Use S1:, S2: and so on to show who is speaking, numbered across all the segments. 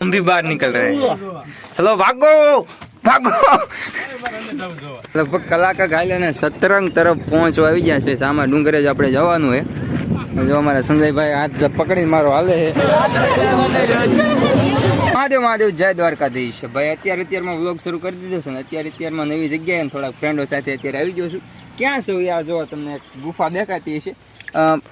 S1: हम भी बाहर निकल रहे हैं चलो भागो ભાગો લગભગ કલાક ગાયલે ને સતરંગ તરફ પહોંચવા આવી ગયા છે સામા ડુંગરે જ આપણે જવાનું છે જો અમારા સંજયભાઈ હાથ પકડીને મારો હાલે છે મહાદેવ મહાદેવ જય દ્વારકાધીશ ભાઈ અત્યારે અત્યારમાં વ્લોગ શરૂ કરી દીધો છે ને અત્યારે અત્યારમાં નવી જગ્યાએ ને થોડાક ફ્રેન્ડો સાથે અત્યારે આવી ગયો છું ક્યાં છો યાર જો તમને એક ગુફા દેખાતી હશે અ,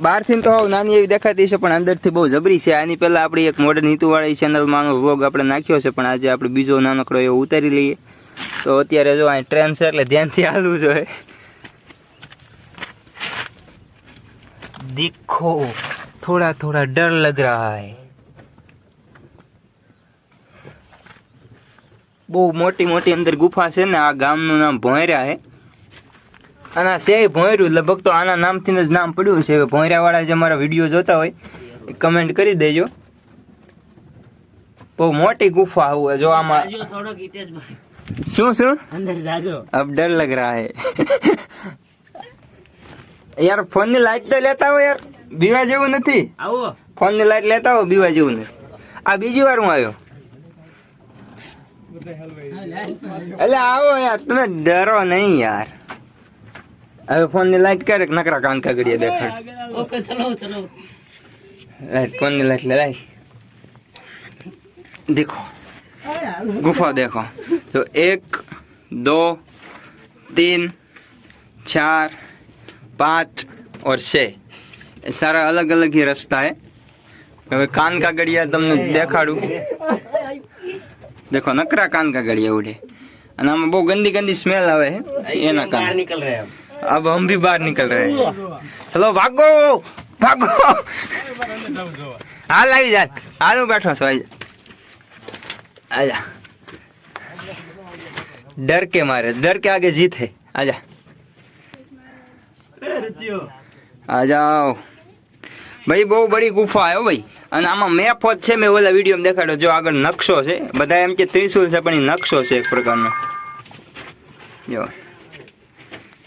S1: બહારથી તો હાવ નાની એવી દેખાતી છે, પણ અંદરથી બહુ જબરી છે. આની પહેલાં આપણી એક મોડર્ન હિતુવાળી ચેનલમાં આનો વ્લોગ આપણે નાખ્યો છે, પણ આજે આપણે બીજો નાનકડો એવો ઉતારી લઈએ. તો અત્યારે જો અહીં ટ્રેન છે, એટલે ધ્યાનથી હાલવું જોઈએ. દીખો, થોડા થોડા ડર લગ રહા બહુ મોટી મોટી અંદર ગુફા છે ને, આ ગામનું નામ ભોંયરા હે અને આ ભોંયરું લગભગ તો આના નામથી જ નામ પડ્યું છે. ભોંયરાવાળા જે મારા વીડિયો જોતા હોય એ કમેન્ટ કરી દેજો. બહુ મોટી ગુફા હોય જો આમાં શું શું?
S2: અંદર જાજો.
S1: અબ ડર લગ રહા હે. યાર ફોનની લાઈટ તો લેતા હો યાર. બીવા જેવું નથી.
S2: આવો.
S1: ફોનની લાઈટ લેતા હો બીવા જેવું નથી. આ બીજી વાર હું આવ્યો. એટલે આવો યાર તમે ડરો નહીં યાર. હવે ફોન ની લાઈટ કરે નકરા કાન કાગડિયા દેખાડ
S2: ઓકે ચલો ચલો
S1: લાઈટ ફોન ની લાઈટ લે લાઈટ देखो गुफा देखो तो एक दो तीन चार पाँच और छः ये सारा अलग अलग ही रास्ता है હવે કાન કા ગડિયા તમને દેખાડું દેખો નકરા કાન કા ગડિયા ઉડે અને આમાં બહુ ગંદી ગંદી સ્મેલ આવે છે એના
S2: બહાર
S1: કાન
S2: निकल रहे हैं
S1: अब हम भी बाहर निकल रहे हैं चलो भागो भागो हाल આવી જા હાલ હું બેઠો છું આવી જા આજા डर के मारे डर के आगे जीत है आजा आ जाओ ભાઈ બહુ બડી ગુફા આવ્યો ભાઈ અને આમાં મેપ જ છે મેં ઓલા વિડીયો દેખાડ્યો જો આગળ નકશો છે બધા એમ કે ત્રિશુલ છે પણ એ નકશો છે એક પ્રકારનો જો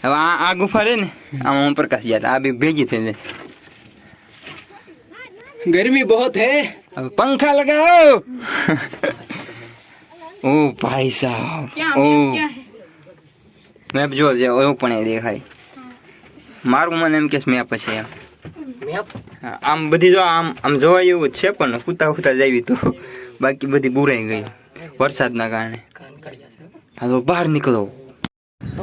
S1: હવે આ આ ગુફા રે ને આમાં ઓમ પ્રકાશ ગયા આ બી ભેગી થઈ જાય.
S2: ગરમી બહુત હે.
S1: હવે પંખા લગાવો. ઓ ભાઈ સાહેબ. ઓ. મેપ જો જે એવું પણ દેખાય. મારું મને એમ કે મેપ છે એમ. આમ બધી જો આમ આમ જોવા એવું છે પણ કૂતા કૂતા જાવી તો બાકી બધી બુરાઈ ગઈ. વરસાદના કારણે. હા તો બહાર નીકળો.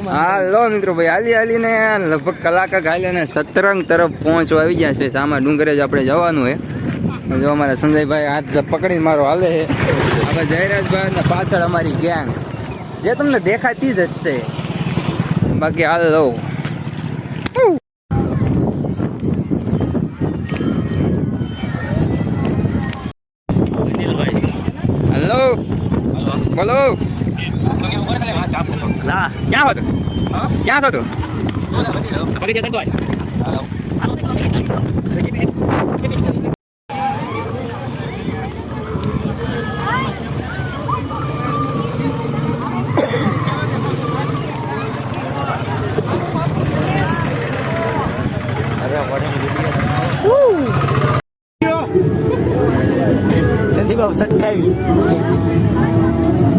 S1: હાલો મિત્રો ભાઈ હાલી હાલીને લગભગ કલાક હાલી ને સતરંગ તરફ પહોંચવા આવી ગયા છે. સામા ડુંગરે જ આપણે જવાનું છે. જો અમારા સંજયભાઈ હાથ પકડીને મારો હાલે છે. આપણે જયરાજભાઈ ને પાછળ અમારી ગેંગ જે તમને દેખાતી જ હશે. બાકી હાલ લો. હેલો. બોલો. là giá thôi giá thôi được có cái chân
S2: tuổi. Sentimental, sentimental.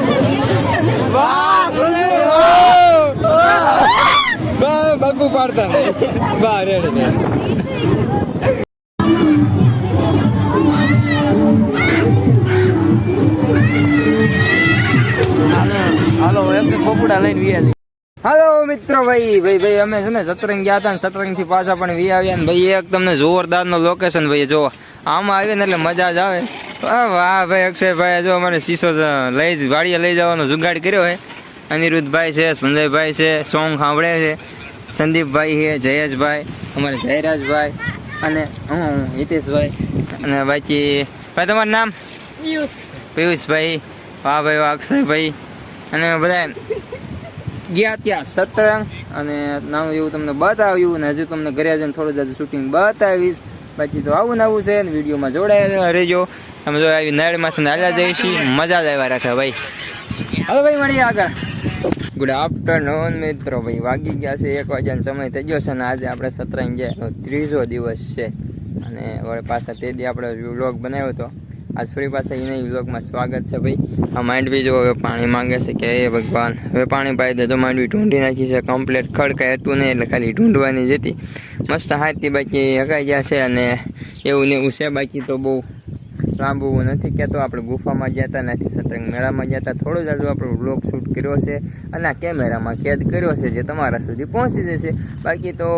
S1: બગુ પાડતા. નહીં બહાર
S2: હાલો એક પોપડા લઈને વિયા
S1: હાલો મિત્રો ભાઈ ભાઈ ભાઈ અમે છે ને સતરંગ ગયા હતા ને સતરંગથી પાછા પણ વી આવ્યા ને ભાઈ એક તમને જોરદાર નો લોકેશન ભાઈ જો આમાં આવે ને એટલે મજા જ આવે. વાહ વાહ ભાઈ અક્ષયભાઈ જો અમારે શીશો લઈ જ- વાડીએ લઈ જવાનો જુગાડ કર્યો છે. અનિરુદ્ધભાઈ છે સંજયભાઈ છે સોંગ સાંભળે છે. સંદીપભાઈ છે જયેશભાઈ અમારે જયરાજભાઈ અને હું હિતેશભાઈ. અને બાકી ભાઈ તમારું નામ? પિયુષભાઈ. વાહ ભાઈ વાહ અક્ષયભાઈ. અને બધા ગયા ત્યાં સતરંગ અને નાનું એવું તમને બતાવ્યું અને હજુ તમને ઘરે જઈને થોડું હજુ શૂટિંગ બતાવીશ. બાકી તો આવું નવું છે ને વિડીયોમાં જોડાયેલા રહેજો. તમે જો આવી નળમાંથી નાલા જઈશી મજા જ આવ્યા રાખે ભાઈ. હવે ભાઈ મળીએ આગળ. ગુડ આફ્ટરનૂન મિત્રો. ભાઈ વાગી ગયા છે એક વાગ્યાનો સમય થઈ ગયો છે અને આજે આપણે સતરંજ જયાનો ત્રીજો દિવસ છે. અને વળી પાછા તે દી આપણે વ્લોગ બનાવ્યો હતો. આજ ફરી પાછા એને વ્લોગમાં સ્વાગત છે ભાઈ. આ માંડવી જો હવે પાણી માંગે છે કે એ ભગવાન. હવે પાણી પાઈ દે તો માંડવી ઢૂંઢી નાખી છે. કમ્પ્લીટ ખડકાય હતું નહીં એટલે ખાલી ઢૂંઢવાની જ હતી. મસ્ત હાથથી બાકી હકાઈ ગયા છે અને એવું ને એવું છે બાકી તો બહુ. લાંબુ નથી કહેતો, આપણે ગુફામાં ગયા હતા નથી સતરંગ મેળામાં ગયા હતા. થોડો જ આપણો બ્લોગ શૂટ કર્યો છે અને આ કેમેરામાં કેદ કર્યો છે જે તમારા સુધી પહોંચી જશે. બાકી તો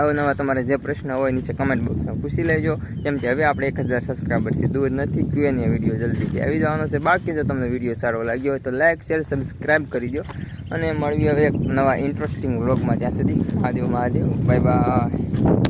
S1: અવનવા તમારે જે પ્રશ્ન હોય નીચે કમેન્ટ બોક્સમાં પૂછી લેજો. કેમ કે હવે આપણે એક હજાર સબસ્ક્રાઈબરથી દૂર નથી ક્યુએની વીડિયો જલ્દીથી આવી જવાનો છે. બાકી જો તમને વીડિયો સારો લાગ્યો હોય તો લાઇક શેર સબસ્ક્રાઈબ કરી દો. અને મળવી હવે એક નવા ઇન્ટરેસ્ટિંગ વ્લોગમાં ત્યાં સુધી મહાદેવ મહાદેવ. Bye bye